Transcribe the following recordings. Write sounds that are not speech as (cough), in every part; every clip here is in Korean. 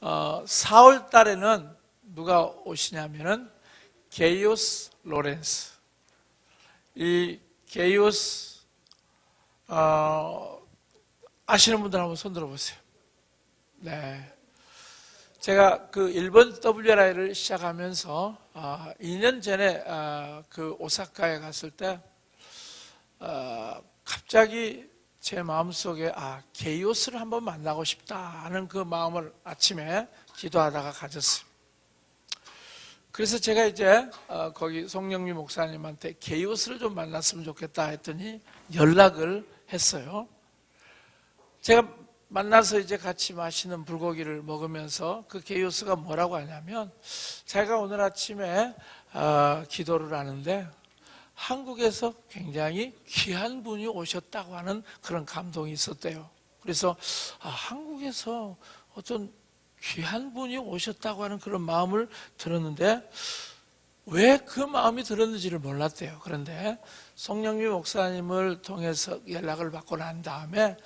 어, 4월 달에는 누가 오시냐면은 게이오스 로렌스. 이 게이오스 어, 아시는 분들 한번 손 들어 보세요. 네. 제가 그 일본 WRI를 시작하면서 아, 2년 전에 아, 그 오사카에 갔을 때 아, 갑자기 제 마음속에 아 게이오스를 한번 만나고 싶다 하는 그 마음을 아침에 기도하다가 가졌어요. 그래서 제가 이제 어, 거기 송영미 목사님한테 게이오스를 좀 만났으면 좋겠다 했더니 연락을 했어요. 제가 만나서 이제 같이 마시는 불고기를 먹으면서 그 게이오스가 뭐라고 하냐면 제가 오늘 아침에 어, 기도를 하는데 한국에서 굉장히 귀한 분이 오셨다고 하는 그런 감동이 있었대요. 그래서 아, 한국에서 어떤 귀한 분이 오셨다고 하는 그런 마음을 들었는데 왜 그 마음이 들었는지를 몰랐대요. 그런데 송영미 목사님을 통해서 연락을 받고 난 다음에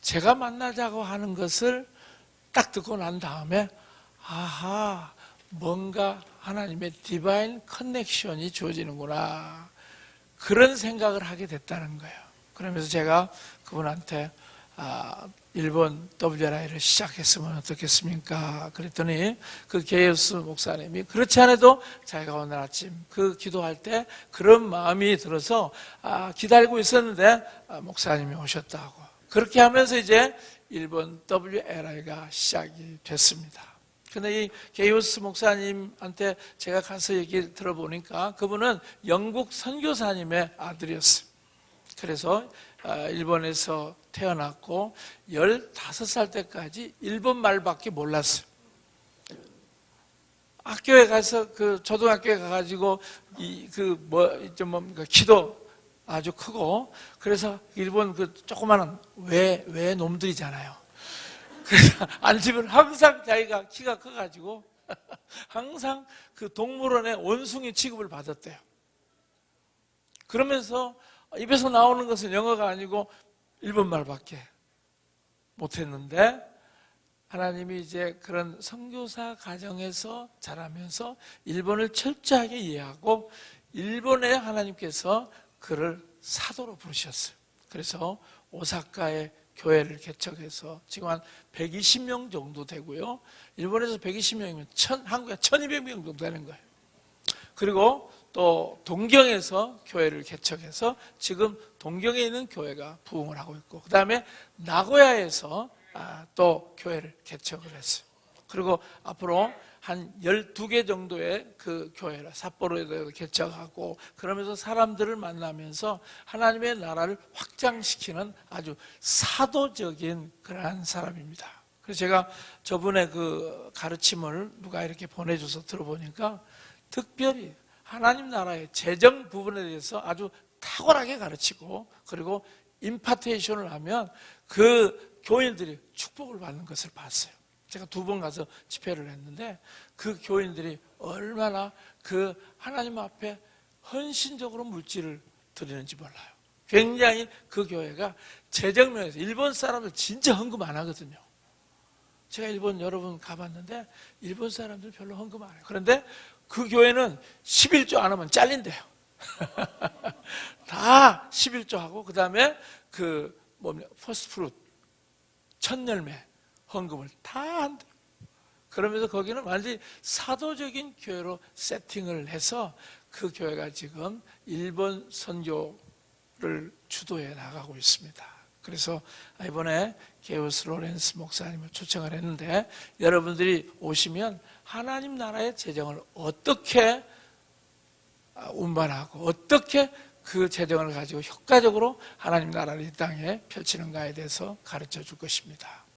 제가 만나자고 하는 것을 딱 듣고 난 다음에 아하 뭔가 하나님의 디바인 커넥션이 주어지는구나 그런 생각을 하게 됐다는 거예요. 그러면서 제가 그분한테 아, 일본 WRI를 시작했으면 어떻겠습니까? 그랬더니 그 게이오스 목사님이 그렇지 않아도 자기가 오늘 아침 그 기도할 때 그런 마음이 들어서 아, 기다리고 있었는데 아, 목사님이 오셨다고 그렇게 하면서 이제 일본 WRI가 시작이 됐습니다. 근데 이 게이오스 목사님한테 제가 가서 얘기를 들어보니까 그분은 영국 선교사님의 아들이었어요. 그래서 아, 일본에서 태어났고 15살 때까지 일본 말밖에 몰랐어요. 학교에 가서 그 초등학교에 가가지고 이 그뭐좀 뭡니까 기도 아주 크고 그래서 일본 그 조그마한 외, 외 놈들이잖아요. 그래서 (laughs) 앉으면 항상 자기가 키가 커가지고 (laughs) 항상 그 동물원의 원숭이 취급을 받았대요. 그러면서 입에서 나오는 것은 영어가 아니고 일본 말밖에 못했는데 하나님이 이제 그런 선교사 가정에서 자라면서 일본을 철저하게 이해하고 일본에 하나님께서 그를 사도로 부르셨어요. 그래서 오사카에 교회를 개척해서 지금 한 120명 정도 되고요. 일본에서 120명이면 천, 한국에 1200명 정도 되는 거예요. 그리고 또 동경에서 교회를 개척해서 지금 동경에 있는 교회가 부흥을 하고 있고 그 다음에 나고야에서 아, 또 교회를 개척을 했어요. 그리고 앞으로 한 12개 정도의 그 교회를 삿포로에도 개척하고 그러면서 사람들을 만나면서 하나님의 나라를 확장시키는 아주 사도적인 그러한 사람입니다. 그래서 제가 저번에 그 가르침을 누가 이렇게 보내줘서 들어보니까 특별히 하나님 나라의 재정 부분에 대해서 아주 탁월하게 가르치고 그리고 임파테이션을 하면 그 교인들이 축복을 받는 것을 봤어요. 제가 두 번 가서 집회를 했는데 그 교인들이 얼마나 그 하나님 앞에 헌신적으로 물질을 드리는지 몰라요. 굉장히 그 교회가 재정 면에서 일본 사람들 진짜 헌금 안 하거든요. 제가 일본 여러 번 가봤는데 일본 사람들 별로 헌금 안 해요. 그런데 그 교회는 11조 안 하면 잘린대요. (laughs) 다 11조 하고 그 다음에 그 뭡니까 퍼스트 프루트 첫 열매 헌금을 다 한대요. 그러면서 거기는 완전히 사도적인 교회로 세팅을 해서 그 교회가 지금 일본 선교를 주도해 나가고 있습니다. 그래서 이번에 게우스 로렌스 목사님을 초청을 했는데 여러분들이 오시면 하나님 나라의 재정을 어떻게 운반하고 어떻게 그 재정을 가지고 효과적으로 하나님 나라를 이 땅에 펼치는가에 대해서 가르쳐 줄 것입니다.